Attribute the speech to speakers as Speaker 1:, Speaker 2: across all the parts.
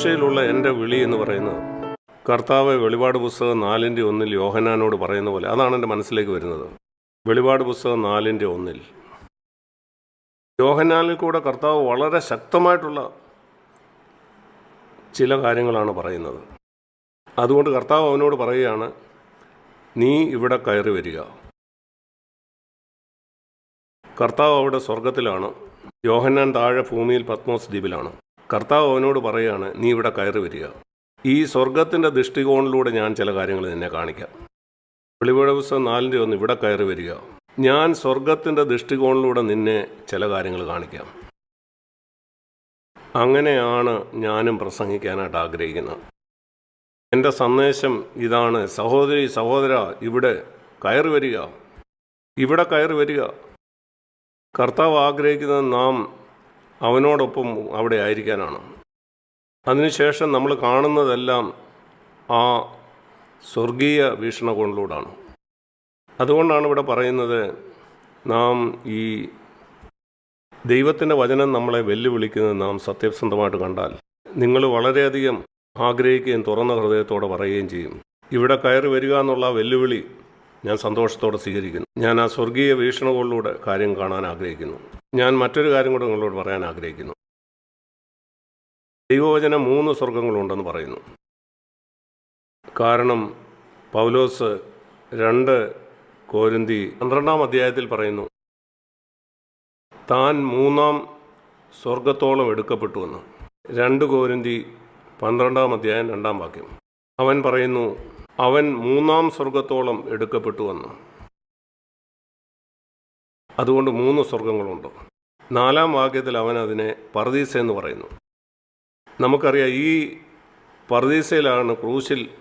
Speaker 1: ശുശ്രൂഷയിലുള്ള എന്റെ വിളി എന്ന് പറയുന്നത് കർത്താവ് വെളിപാട് പുസ്തകം നാലിന്റെ ഒന്നിൽ യോഹനാനോട് പറയുന്ന പോലെ അതാണ് എന്റെ മനസ്സിലേക്ക് വരുന്നത്. വെളിപാട് പുസ്തകം നാലിന്റെ ഒന്നിൽ. യോഹനാനിൽ കൂടെ കർത്താവ് വളരെ ശക്തമായിട്ടുള്ള ചില കാര്യങ്ങളാണ് പറയുന്നത്. അതുകൊണ്ട് കർത്താവ് അവനോട് പറയുകയാണ് നീ ഇവിടെ കയറി വരിക. കർത്താവ് അവിടെ സ്വർഗത്തിലാണ് യോഹന്നാൻ താഴെ ഭൂമിയിൽ പത്മോസ് ദ്വീപിലാണ്. കർത്താവ് അവനോട് പറയുകയാണ് നീ ഇവിടെ കയറി വരിക. ഈ സ്വർഗത്തിന്റെ ദൃഷ്ടികോണിലൂടെ ഞാൻ ചില കാര്യങ്ങൾ നിന്നെ കാണിക്കാം. വെളിപാട് ദിവസം നാലിന്റെ ഒന്ന് ഇവിടെ കയറി വരിക. ഞാൻ സ്വർഗത്തിന്റെ ദൃഷ്ടികോണിലൂടെ നിന്നെ ചില കാര്യങ്ങൾ കാണിക്കാം. അങ്ങനെയാണ് ഞാനും പ്രസംഗിക്കാനായിട്ട് ആഗ്രഹിക്കുന്നത്. എന്റെ സന്ദേശം ഇതാണ് സഹോദരി സഹോദര ഇവിടെ കയറി വരിക. ഇവിടെ കയറി വരിക. കർത്താവ് ആഗ്രഹിക്കുന്നത് നാം അവനോടൊപ്പം അവിടെ ആയിരിക്കാനാണ്. അതിനുശേഷം നമ്മൾ കാണുന്നതെല്ലാം ആ സ്വർഗീയ വീക്ഷണകോണിലൂടാണ് അതുകൊണ്ടാണ് ഇവിടെ പറയുന്നത് നാം ഈ ദൈവത്തിന്റെ വചനം നമ്മളെ വെല്ലുവിളിക്കുന്നത് നാം സത്യസന്ധമായിട്ട് കണ്ടാൽ നിങ്ങൾ വളരെയധികം ആഗ്രഹിക്കുകയും തുറന്ന ഹൃദയത്തോടെ പറയുകയും ചെയ്യും. ഇവിടെ കയറി വരിക എന്നുള്ള വെല്ലുവിളി ഞാൻ സന്തോഷത്തോടെ സ്വീകരിക്കുന്നു. ഞാൻ ആ സ്വർഗീയ വീക്ഷണങ്ങളിലൂടെ കാര്യം കാണാൻ ആഗ്രഹിക്കുന്നു. ഞാൻ മറ്റൊരു കാര്യം കൂടെ നിങ്ങളോട് പറയാൻ ആഗ്രഹിക്കുന്നു. ദൈവവചനം മൂന്ന് സ്വർഗങ്ങളുണ്ടെന്ന് പറയുന്നു. കാരണം പൗലോസ് രണ്ട് കോരിന്തി പന്ത്രണ്ടാം അധ്യായത്തിൽ പറയുന്നു താൻ മൂന്നാം സ്വർഗത്തോളം എടുക്കപ്പെട്ടുവെന്ന് രണ്ട് കോരിന്തി പന്ത്രണ്ടാം അധ്യായം രണ്ടാം വാക്യം. അവൻ പറയുന്നു അവൻ മൂന്നാം സ്വർഗത്തോളം എടുക്കപ്പെട്ടുവെന്ന് അതുകൊണ്ട് മൂന്ന് സ്വർഗങ്ങളുണ്ട് നാലാം വാക്യത്തിൽ അവൻ അതിനെ പർദീസ എന്ന് പറയുന്നു. നമുക്കറിയാം ഈ പർദീസയിലാണ് ക്രൂശിൽ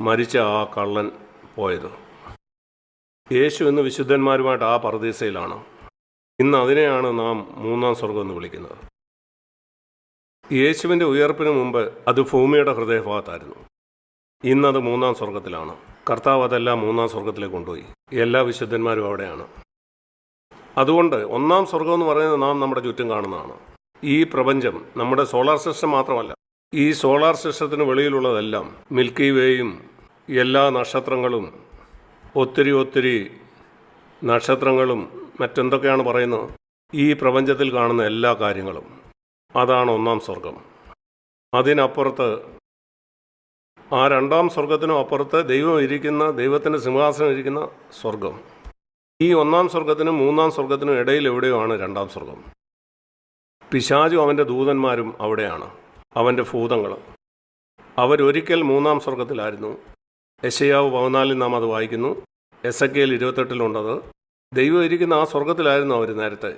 Speaker 1: മരിച്ച ആ കള്ളൻ പോയത്. യേശു എന്ന് വിശുദ്ധന്മാരുമായിട്ട് ആ പർദീസയിലാണ്. ഇന്ന് അതിനെയാണ് നാം മൂന്നാം സ്വർഗം എന്ന് വിളിക്കുന്നത്. യേശുവിന്റെ ഉയർപ്പിന് മുമ്പ് അത് ഭൂമിയുടെ ഹൃദയഭാഗത്തായിരുന്നു. ഇന്നത് മൂന്നാം സ്വർഗത്തിലാണ് കർത്താവ് അതെല്ലാം മൂന്നാം സ്വർഗത്തിലേക്ക് കൊണ്ടുപോയി. എല്ലാ വിശുദ്ധന്മാരും അവിടെയാണ്. അതുകൊണ്ട് ഒന്നാം സ്വർഗം എന്ന് പറയുന്നത് നാം നമ്മുടെ ചുറ്റും കാണുന്നതാണ്. ഈ പ്രപഞ്ചം നമ്മുടെ സോളാർ സിസ്റ്റം മാത്രമല്ല ഈ സോളാർ സിസ്റ്റത്തിന് വെളിയിലുള്ളതെല്ലാം മിൽക്കി വേയും എല്ലാ നക്ഷത്രങ്ങളും ഒത്തിരി ഒത്തിരി നക്ഷത്രങ്ങളും മറ്റെന്തൊക്കെയാണ് പറയുന്നത്? ഈ പ്രപഞ്ചത്തിൽ കാണുന്ന എല്ലാ കാര്യങ്ങളും. അതാണ് ഒന്നാം സ്വർഗം അതിനപ്പുറത്ത് ആ രണ്ടാം സ്വർഗത്തിനും അപ്പുറത്ത് ദൈവം ഇരിക്കുന്ന ദൈവത്തിന്റെ സിംഹാസനം ഇരിക്കുന്ന സ്വർഗം ഈ ഒന്നാം സ്വർഗത്തിനും മൂന്നാം സ്വർഗത്തിനും ഇടയിൽ എവിടെയോ ആണ് രണ്ടാം സ്വർഗം പിശാചും അവന്റെ ദൂതന്മാരും അവിടെയാണ്. അവന്റെ ഭൂതങ്ങൾ അവരൊരിക്കൽ മൂന്നാം സ്വർഗത്തിലായിരുന്നു യശയാവ് പതിനാലിൽ നാം അത് വായിക്കുന്നു. എസ് എ കെയിൽ ഇരുപത്തെട്ടിലുണ്ടത്. ദൈവം ഇരിക്കുന്ന ആ സ്വർഗത്തിലായിരുന്നു അവർ നേരത്തെ.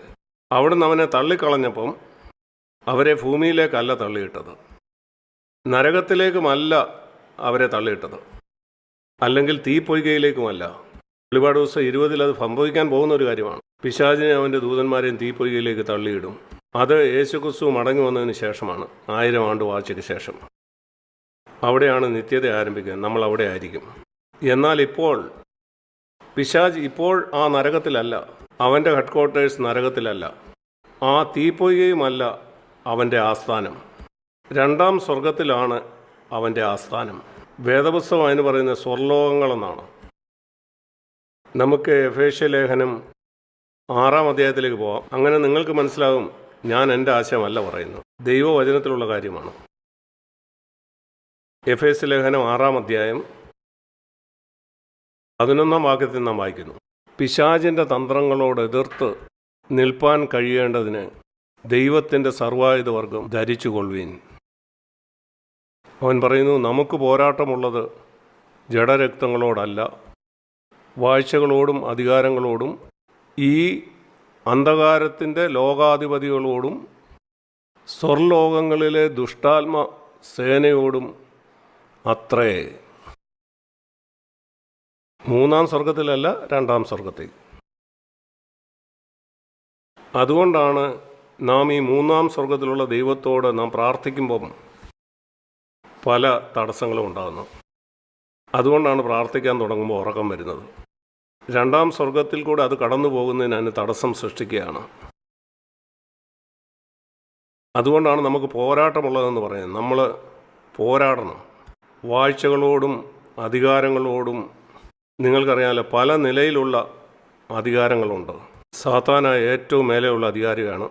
Speaker 1: അവിടെ നിന്ന് അവനെ തള്ളിക്കളഞ്ഞപ്പം അവരെ ഭൂമിയിലേക്കല്ല തള്ളിയിട്ടത്. നരകത്തിലേക്കുമല്ല അവരെ തള്ളിയിട്ടത്. അല്ലെങ്കിൽ തീപ്പൊയ്കയിലേക്കുമല്ല വെളിപാട് ദിവസം ഇരുപതിൽ അത് സംഭവിക്കാൻ പോകുന്ന ഒരു കാര്യമാണ്. പിശാചിനെ അവന്റെ ദൂതന്മാരെയും തീപ്പൊയ്കയിലേക്ക് തള്ളിയിടും. അത് യേശുക്രിസ്തു മടങ്ങി വന്നതിന് ശേഷമാണ്. ആയിരം ആണ്ട് വാഴ്ചയ്ക്ക് ശേഷം. അവിടെയാണ് നിത്യത ആരംഭിക്കുന്നത് നമ്മൾ അവിടെ ആയിരിക്കും. എന്നാൽ ഇപ്പോൾ പിശാജ് ഇപ്പോൾ ആ നരകത്തിലല്ല. അവന്റെ ഹെഡ് ക്വാർട്ടേഴ്സ് നരകത്തിലല്ല. ആ തീപ്പൊയ്കയുമല്ല അവന്റെ ആസ്ഥാനം. രണ്ടാം സ്വർഗത്തിലാണ് അവന്റെ ആസ്ഥാനം. വേദപുസ്തകം അതിന് പറയുന്ന സ്വർലോകങ്ങളെന്നാണ്. നമുക്ക് എഫേഷ്യ ലേഖനം ആറാം അധ്യായത്തിലേക്ക് പോവാം. അങ്ങനെ നിങ്ങൾക്ക് മനസ്സിലാകും ഞാൻ എന്റെ ആശയമല്ല പറയുന്നു ദൈവവചനത്തിലുള്ള കാര്യമാണ്. എഫ് എസ് ലേഖനം ആറാം അധ്യായം പതിനൊന്നാം വാക്യത്തിൽ നാം വായിക്കുന്നു. പിശാചിന്റെ തന്ത്രങ്ങളോട് എതിർത്ത് നിൽപ്പാൻ കഴിയേണ്ടതിന് ദൈവത്തിന്റെ സർവായുധവർഗം ധരിച്ചുകൊള്ളുവീൻ. ധരിച്ചു കൊള്ളുവീൻ അവൻ പറയുന്നു നമുക്ക് പോരാട്ടമുള്ളത് ജഡരക്തങ്ങളോടല്ല. വാഴ്ചകളോടും അധികാരങ്ങളോടും ഈ അന്ധകാരത്തിന്റെ ലോകാധിപതികളോടും സ്വർലോകങ്ങളിലെ ദുഷ്ടാത്മ സേനയോടും അത്രേ. മൂന്നാം സ്വർഗത്തിലല്ല രണ്ടാം സ്വർഗത്തിൽ അതുകൊണ്ടാണ് നാം ഈ മൂന്നാം സ്വർഗത്തിലുള്ള ദൈവത്തോട് നാം പ്രാർത്ഥിക്കുമ്പം പല തടസ്സങ്ങളും ഉണ്ടാകുന്നു. അതുകൊണ്ടാണ് പ്രാർത്ഥിക്കാൻ തുടങ്ങുമ്പോൾ ഉറക്കം വരുന്നത്. രണ്ടാം സ്വർഗത്തിൽ കൂടെ അത് കടന്നു പോകുന്നതിന് അതിന് തടസ്സം സൃഷ്ടിക്കുകയാണ്. അതുകൊണ്ടാണ് നമുക്ക് പോരാട്ടമുള്ളതെന്ന് പറയുന്നത്. നമ്മൾ പോരാടണം. വാഴ്ചകളോടും അധികാരങ്ങളോടും നിങ്ങൾക്കറിയാമല്ലോ പല നിലയിലുള്ള അധികാരങ്ങളുണ്ട്. സാത്താനായ ഏറ്റവും മേലെയുള്ള അധികാരിയാണ്.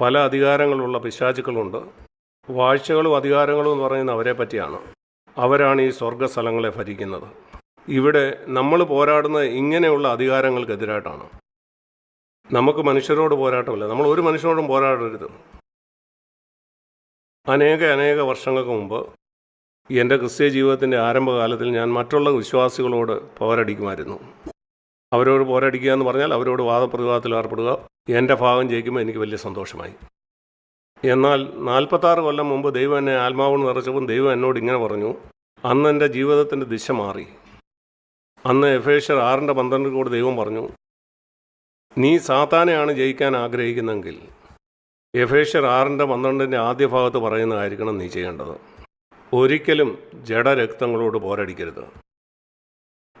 Speaker 1: പല അധികാരങ്ങളുള്ള പിശാചുക്കളുണ്ട്. വാഴ്ചകളും അധികാരങ്ങളും എന്ന് പറയുന്നത് അവരെ പറ്റിയാണ്. അവരാണ് ഈ സ്വർഗസ്ഥലങ്ങളെ ഭരിക്കുന്നത്. ഇവിടെ നമ്മൾ പോരാടുന്നത് ഇങ്ങനെയുള്ള അധികാരങ്ങൾക്കെതിരായിട്ടാണ്. നമുക്ക് മനുഷ്യരോട് പോരാട്ടമില്ല. നമ്മൾ ഒരു മനുഷ്യരോടും പോരാടരുത്. അനേക അനേക വർഷങ്ങൾക്ക് മുമ്പ് എന്റെ ക്രിസ്ത്യ ജീവിതത്തിന്റെ ആരംഭകാലത്തിൽ ഞാൻ മറ്റുള്ള വിശ്വാസികളോട് പോരടിക്കുമായിരുന്നു. അവരോട് പോരടിക്കുക എന്ന് പറഞ്ഞാൽ അവരോട് വാദപ്രതിവാദത്തിൽ ഏർപ്പെടുക. എന്റെ ഭാഗം ജയിക്കുമ്പോൾ എനിക്ക് വലിയ സന്തോഷമായി. എന്നാൽ നാൽപ്പത്താറ് കൊല്ലം മുമ്പ് ദൈവം എന്നെ ആത്മാവെന്ന് നിറച്ചപ്പോൾ ദൈവം എന്നോട് ഇങ്ങനെ പറഞ്ഞു. അന്ന് എന്റെ ജീവിതത്തിന്റെ ദിശ മാറി. അന്ന് എഫേഷ്യർ ആറിന്റെ പന്ത്രണ്ട് കൂടെ ദൈവം പറഞ്ഞു നീ സാത്താനെയാണ് ജയിക്കാൻ ആഗ്രഹിക്കുന്നെങ്കിൽ എഫേഷ്യർ ആറിന്റെ പന്ത്രണ്ടിന്റെ ആദ്യ ഭാഗത്ത് പറയുന്നതായിരിക്കണം നീ ചെയ്യേണ്ടത്. ഒരിക്കലും ജഡരക്തങ്ങളോട് പോരടിക്കരുത്.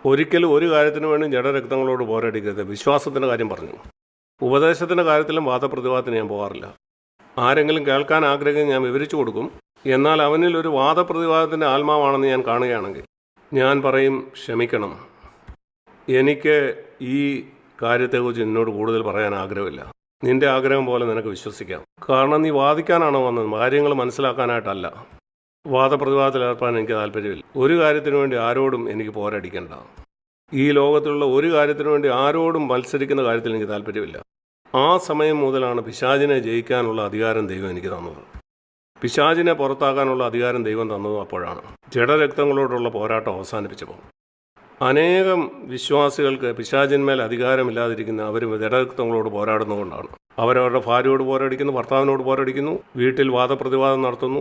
Speaker 1: ഒരിക്കലും ഒരു കാര്യത്തിന് വേണ്ടി ജഡരക്തങ്ങളോട് പോരടിക്കരുത് വിശ്വാസത്തിന്റെ കാര്യം പറഞ്ഞു. ഉപദേശത്തിന്റെ കാര്യത്തിലും വാദപ്രതിവാദത്തിന് ഞാൻ പോകാറില്ല. ആരെങ്കിലും കേൾക്കാൻ ആഗ്രഹിക്കുന്ന ഞാൻ വിവരിച്ചു കൊടുക്കും. എന്നാൽ അവനിൽ ഒരു വാദപ്രതിവാദത്തിന്റെ ആത്മാവാണെന്ന് ഞാൻ കാണുകയാണെങ്കിൽ ഞാൻ പറയും ക്ഷമിക്കണം. എനിക്ക് ഈ കാര്യത്തെക്കുറിച്ച് എന്നോട് കൂടുതൽ പറയാൻ ആഗ്രഹമില്ല. നിന്റെ ആഗ്രഹം പോലെ നിനക്ക് വിശ്വസിക്കാം. കാരണം നീ വാദിക്കാനാണോ വന്നത്? കാര്യങ്ങൾ മനസ്സിലാക്കാനായിട്ടല്ല. വാദപ്രതിവാദത്തിൽ ഏർപ്പാൻ എനിക്ക് താല്പര്യമില്ല. ഒരു കാര്യത്തിനു വേണ്ടി ആരോടും എനിക്ക് പോരടിക്കേണ്ട. ഈ ലോകത്തിലുള്ള ഒരു കാര്യത്തിനു വേണ്ടി ആരോടും മത്സരിക്കുന്ന കാര്യത്തിൽ എനിക്ക് താല്പര്യമില്ല. ആ സമയം മുതലാണ് പിശാചിനെ ജയിക്കാനുള്ള അധികാരം ദൈവം എനിക്ക് തന്നത്. പിശാചിനെ പുറത്താക്കാനുള്ള അധികാരം ദൈവം തന്നതും അപ്പോഴാണ്. ജഡരക്തങ്ങളോടുള്ള പോരാട്ടം അവസാനിപ്പിച്ചപ്പോൾ. അനേകം വിശ്വാസികൾക്ക് പിശാചിന്മേൽ അധികാരമില്ലാതിരിക്കുന്ന അവർ ജഡരക്തങ്ങളോട് പോരാടുന്നതുകൊണ്ടാണ്. അവരവരുടെ ഭാര്യയോട് പോരടിക്കുന്നു ഭർത്താവിനോട് പോരടിക്കുന്നു വീട്ടിൽ വാദപ്രതിവാദം നടത്തുന്നു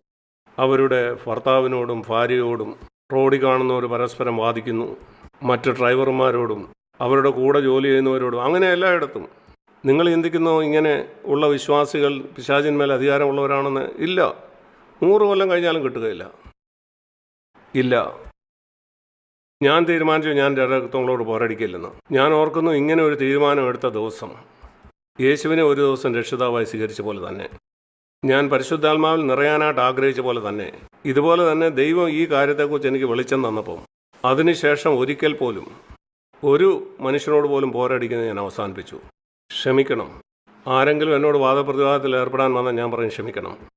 Speaker 1: അവരുടെ ഭർത്താവിനോടും ഭാര്യയോടും റോഡിൽ കാണുന്നവർ പരസ്പരം വാദിക്കുന്നു മറ്റ് ഡ്രൈവർമാരോടും അവരുടെ കൂടെ ജോലി ചെയ്യുന്നവരോടും അങ്ങനെ എല്ലായിടത്തും നിങ്ങൾ ചിന്തിക്കുന്നോ ഇങ്ങനെ ഉള്ള വിശ്വാസികൾ പിശാചിന്മേൽ അധികാരമുള്ളവരാണെന്ന്? ഇല്ല. നൂറ് കൊല്ലം കഴിഞ്ഞാലും കിട്ടുകയില്ല. ഇല്ല. ഞാൻ തീരുമാനിച്ചു ഞാൻ രക്തങ്ങളോട് പോരടിക്കില്ലെന്ന്. ഞാൻ ഓർക്കുന്നു ഇങ്ങനെ ഒരു തീരുമാനം എടുത്ത ദിവസം. യേശുവിനെ ഒരു ദിവസം രക്ഷിതാവായി സ്വീകരിച്ച പോലെ തന്നെ. ഞാൻ പരിശുദ്ധാത്മാവിൽ നിറയാനായിട്ട് ആഗ്രഹിച്ച പോലെ തന്നെ. ഇതുപോലെ തന്നെ ദൈവം ഈ കാര്യത്തെക്കുറിച്ച് എനിക്ക് വെളിച്ചം തന്നപ്പോൾ അതിനുശേഷം ഒരിക്കൽ പോലും ഒരു മനുഷ്യനോട് പോലും പോരടിക്കുന്നത് ഞാൻ അവസാനിപ്പിച്ചു. ക്ഷമിക്കണം. ആരെങ്കിലും എന്നോട് വാദപ്രതിവാദത്തിൽ ഏർപ്പെടാൻ വന്നാൽ ഞാൻ പറയും ക്ഷമിക്കണം.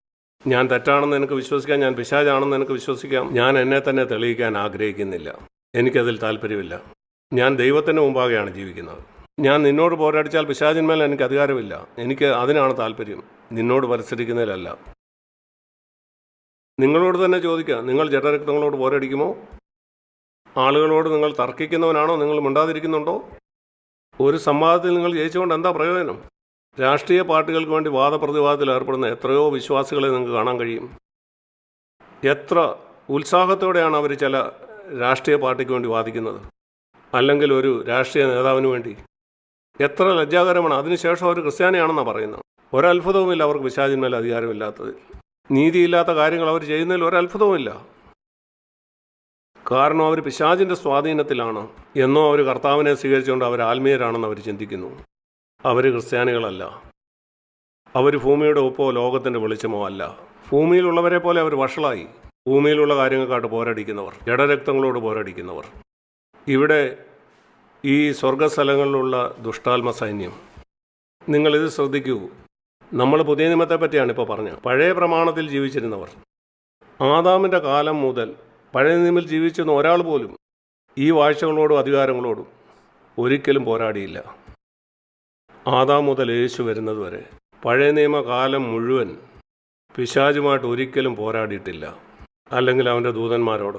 Speaker 1: ഞാൻ തെറ്റാണെന്ന് എനിക്ക് വിശ്വസിക്കാം ഞാൻ പിശാചാണെന്ന് എനിക്ക് വിശ്വസിക്കാം. ഞാൻ എന്നെ തന്നെ തെളിയിക്കാൻ ആഗ്രഹിക്കുന്നില്ല. എനിക്കതിൽ താല്പര്യമില്ല ഞാൻ ദൈവത്തിന്റെ മുമ്പാകെയാണ് ജീവിക്കുന്നത്. ഞാൻ നിന്നോട് പോരാടിച്ചാൽ പിശാചിന്മേൽ എനിക്ക് അധികാരമില്ല. എനിക്ക് അതിനാണ് താല്പര്യം നിന്നോട് മത്സരിക്കുന്നതിലല്ല നിങ്ങളോട് തന്നെ ചോദിക്കുക നിങ്ങൾ ജഡരക്തങ്ങളോട് പോരടിക്കുമോ? ആളുകളോട് നിങ്ങൾ തർക്കിക്കുന്നവനാണോ? നിങ്ങൾ മിണ്ടാതിരിക്കുന്നുണ്ടോ? ഒരു സംവാദത്തിൽ നിങ്ങൾ ജയിച്ചുകൊണ്ട് എന്താ പ്രയോജനം? രാഷ്ട്രീയ പാർട്ടികൾക്ക് വേണ്ടി വാദപ്രതിവാദത്തിൽ ഏർപ്പെടുന്ന എത്രയോ വിശ്വാസികളെ നിങ്ങൾക്ക് കാണാൻ കഴിയും. എത്ര ഉത്സാഹത്തോടെയാണ് അവർ ചില രാഷ്ട്രീയ പാർട്ടിക്ക് വേണ്ടി വാദിക്കുന്നത്? അല്ലെങ്കിൽ ഒരു രാഷ്ട്രീയ നേതാവിന് വേണ്ടി? എത്ര ലജ്ജാകരമാണ്. അതിനുശേഷം അവർ ക്രിസ്ത്യാനിയാണെന്നാണ് പറയുന്നത്. ഒരത്ഭുതവുമില്ല അവർക്ക് പിശാചിന്മേൽ അധികാരമില്ലാത്തത് നീതിയില്ലാത്ത കാര്യങ്ങൾ അവർ ചെയ്യുന്നതിൽ ഒരത്ഭുതവുമില്ല. കാരണം അവർ പിശാചിന്റെ സ്വാധീനത്തിലാണ് എന്നോ അവർ കർത്താവിനെ സ്വീകരിച്ചുകൊണ്ട് അവർ ആത്മീയരാണെന്ന് അവർ ചിന്തിക്കുന്നു. അവർ ക്രിസ്ത്യാനികളല്ല. അവർ ഭൂമിയുടെ ഒപ്പോ ലോകത്തിന്റെ വെളിച്ചമോ അല്ല. ഭൂമിയിലുള്ളവരെ പോലെ അവർ വഷളായി. ഭൂമിയിലുള്ള കാര്യങ്ങൾക്കായിട്ട് പോരടിക്കുന്നവർ ജഡരക്തങ്ങളോട് പോരടിക്കുന്നവർ. ഇവിടെ ഈ സ്വർഗസ്ഥലങ്ങളിലുള്ള ദുഷ്ടാത്മ സൈന്യം നിങ്ങളിത് ശ്രദ്ധിക്കൂ. നമ്മൾ പുതിയ നിയമത്തെ പറ്റിയാണ് ഇപ്പോൾ പറഞ്ഞത്. പഴയ പ്രമാണത്തിൽ ജീവിച്ചിരുന്നവർ. ആദാമിന്റെ കാലം മുതൽ പഴയ നിയമത്തിൽ ജീവിച്ചിരുന്ന ഒരാൾ പോലും ഈ വാഴ്ചകളോടും അധികാരങ്ങളോടും ഒരിക്കലും പോരാടിയില്ല. ആദാം മുതൽ യേശു വരുന്നത് വരെ പഴയ നിയമകാലം മുഴുവൻ പിശാചുമായിട്ട് ഒരിക്കലും പോരാടിയിട്ടില്ല. അല്ലെങ്കിൽ അവന്റെ ദൂതന്മാരോട്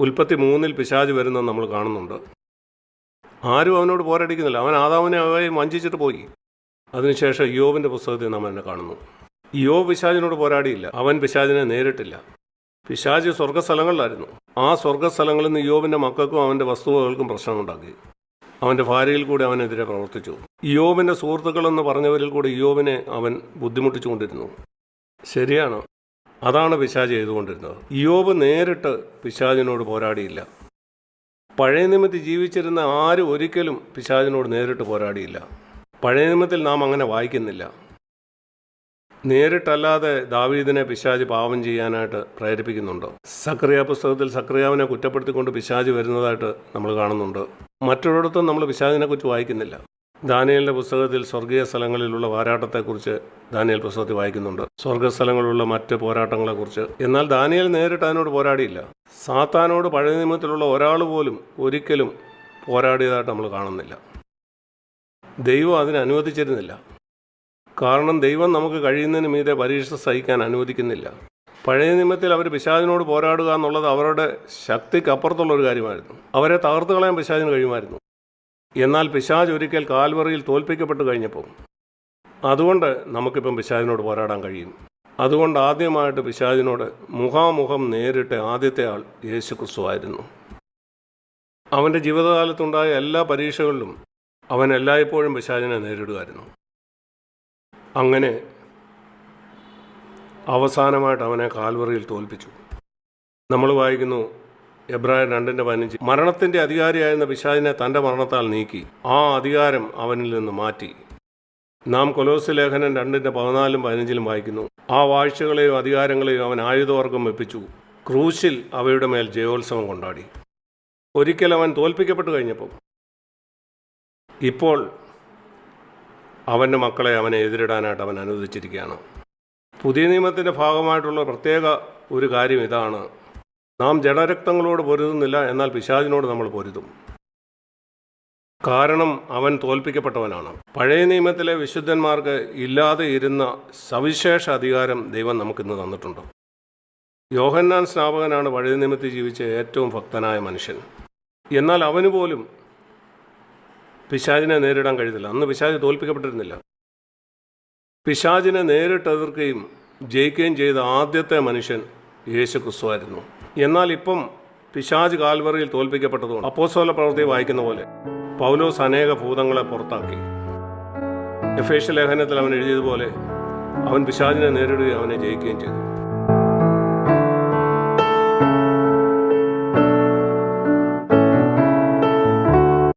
Speaker 1: ഉൽപ്പത്തി മൂന്നിൽ പിശാജ് വരുന്നത് നമ്മൾ കാണുന്നുണ്ട്. ആരും അവനോട് പോരാടിക്കുന്നില്ല. അവൻ ആദാവിനെ അവയെ വഞ്ചിച്ചിട്ട് പോയി. അതിനുശേഷം യോബിന്റെ പുസ്തകത്തിൽ നമ്മൾ എന്നെ കാണുന്നു. യോബ് പിശാജിനോട് പോരാടിയില്ല. അവൻ പിശാജിനെ നേരിട്ടില്ല. പിശാജ് സ്വർഗസ്ഥലങ്ങളിലായിരുന്നു. ആ സ്വർഗസ്ഥലങ്ങളിൽ നിന്ന് യോബിന്റെ മക്കൾക്കും അവന്റെ വസ്തുവകൾക്കും പ്രശ്നമുണ്ടാക്കി. അവന്റെ ഭാര്യയിൽ കൂടി അവനെതിരെ പ്രവർത്തിച്ചു. യോബിന്റെ സുഹൃത്തുക്കളെന്ന് പറഞ്ഞവരിൽ കൂടി യോബിനെ അവൻ ബുദ്ധിമുട്ടിച്ചുകൊണ്ടിരുന്നു. ശരിയാണ്. അതാണ് പിശാജ് ചെയ്തുകൊണ്ടിരുന്നത്. യോബ് നേരിട്ട് പിശാജിനോട് പോരാടിയില്ല. പഴയ നിയമത്തിൽ ജീവിച്ചിരുന്ന ആരും ഒരിക്കലും പിശാജിനോട് നേരിട്ട് പോരാടിയില്ല. പഴയ നിയമത്തിൽ നാം അങ്ങനെ വായിക്കുന്നില്ല. നേരിട്ടല്ലാതെ ദാവീദിനെ പിശാജ് പാവം ചെയ്യാനായിട്ട് പ്രേരിപ്പിക്കുന്നുണ്ട്? സക്രിയ പുസ്തകത്തിൽ സക്രിയാവിനെ കുറ്റപ്പെടുത്തിക്കൊണ്ട് പിശാജ് വരുന്നതായിട്ട് നമ്മൾ കാണുന്നുണ്ട്. മറ്റൊരിടത്തും നമ്മൾ പിശാജിനെ കുറിച്ച് വായിക്കുന്നില്ല. ദാനിയലിന്റെ പുസ്തകത്തിൽ സ്വർഗീയ സ്ഥലങ്ങളിലുള്ള പോരാട്ടത്തെക്കുറിച്ച് ദാനിയൽ പുസ്തകത്തിൽ വായിക്കുന്നുണ്ട്. സ്വർഗസ്ഥലങ്ങളിലുള്ള മറ്റ് പോരാട്ടങ്ങളെക്കുറിച്ച്. എന്നാൽ ദാനിയൽ നേരിട്ട് അതിനോട് പോരാടിയില്ല. സാത്താനോട് പഴയ നിയമത്തിലുള്ള ഒരാൾ പോലും ഒരിക്കലും പോരാടിയതായിട്ട് നമ്മൾ കാണുന്നില്ല. ദൈവം അതിന് അനുവദിച്ചിരുന്നില്ല. കാരണം ദൈവം നമുക്ക് കഴിയുന്നതിന് മീതെ പരീക്ഷ സഹിക്കാൻ അനുവദിക്കുന്നില്ല. പഴയ നിയമത്തിൽ അവർ പിശാചിനോട് പോരാടുക എന്നുള്ളത് അവരുടെ ശക്തിക്കപ്പുറത്തുള്ള ഒരു കാര്യമായിരുന്നു. അവരെ തകർത്ത് കളയാൻ പിശാചിന് കഴിയുമായിരുന്നു. എന്നാൽ പിശാജ് ഒരിക്കൽ കാൽവറിയിൽ തോൽപ്പിക്കപ്പെട്ട് കഴിഞ്ഞപ്പോൾ അതുകൊണ്ട് നമുക്കിപ്പം പിശാചിനോട് പോരാടാൻ കഴിയും. അതുകൊണ്ട് ആദ്യമായിട്ട് പിശാചിനോട് മുഖാമുഖം നേരിട്ട ആദ്യത്തെ ആൾ യേശു ക്രിസ്തുവായിരുന്നു അവന്റെ ജീവിതകാലത്തുണ്ടായ എല്ലാ പരീക്ഷകളിലും അവൻ എല്ലായ്പ്പോഴും പിശാചിനെ നേരിടുമായിരുന്നു അങ്ങനെ അവസാനമായിട്ട് അവനെ കാൽവറിയിൽ തോൽപ്പിച്ചു. നമ്മൾ വായിക്കുന്നു എബ്രായർ രണ്ടിന്റെ പതിനഞ്ച്. മരണത്തിന്റെ അധികാരിയായിരുന്ന പിശാദിനെ തന്റെ മരണത്താൽ നീക്കി. ആ അധികാരം അവനിൽ നിന്ന് മാറ്റി. നാം കൊലോസ് ലേഖനം രണ്ടിന്റെ പതിനാലും പതിനഞ്ചിലും വായിക്കുന്നു. ആ വാഴ്ചകളെയും അധികാരങ്ങളെയും അവൻ ആയുധവർഗം വെപ്പിച്ചു. ക്രൂശിൽ അവയുടെ മേൽ ജയോത്സവം കൊണ്ടാടി. ഒരിക്കൽ അവൻ തോൽപ്പിക്കപ്പെട്ടു കഴിഞ്ഞപ്പോൾ ഇപ്പോൾ അവന്റെ മക്കളെ അവനെ എതിരിടാനായിട്ട് അവൻ അനുവദിച്ചിരിക്കുകയാണ്. പുതിയ നിയമത്തിന്റെ ഭാഗമായിട്ടുള്ള പ്രത്യേക ഒരു കാര്യം ഇതാണ്. നാം ജഡരക്തങ്ങളോട് പൊരുതുന്നില്ല എന്നാൽ പിശാചിനോട് നമ്മൾ പൊരുതും. കാരണം അവൻ തോൽപ്പിക്കപ്പെട്ടവനാണ്. പഴയ നിയമത്തിലെ വിശുദ്ധന്മാർക്ക് ഇല്ലാതെ ഇരുന്ന സവിശേഷ അധികാരം ദൈവം നമുക്കിന്ന് തന്നിട്ടുണ്ട്. യോഹന്നാൻ സ്നാപകനാണ് പഴയ നിയമത്തിൽ ജീവിച്ച ഏറ്റവും ഭക്തനായ മനുഷ്യൻ. എന്നാൽ അവന് പോലും പിശാചിനെ നേരിടാൻ കഴിയുന്നില്ല. അന്ന് പിശാജ് തോൽപ്പിക്കപ്പെട്ടിരുന്നില്ല. പിശാചിനെ നേരിട്ട് എതിർക്കുകയും ജയിക്കുകയും ചെയ്ത ആദ്യത്തെ മനുഷ്യൻ യേശു ക്രിസ്തുവായിരുന്നു എന്നാൽ ഇപ്പം പിശാജ് കാൽവറിയിൽ തോൽപ്പിക്കപ്പെട്ടതുകൊണ്ട് അപ്പോസോല പ്രവൃത്തി വായിക്കുന്ന പോലെ പൗലോസ് അനേക ഭൂതങ്ങളെ പുറത്താക്കി. എഫേഷ്യ ലേഖനത്തിൽ അവൻ എഴുതിയതുപോലെ അവൻ പിശാചിനെ നേരിടുകയും അവനെ ജയിക്കുകയും ചെയ്തു.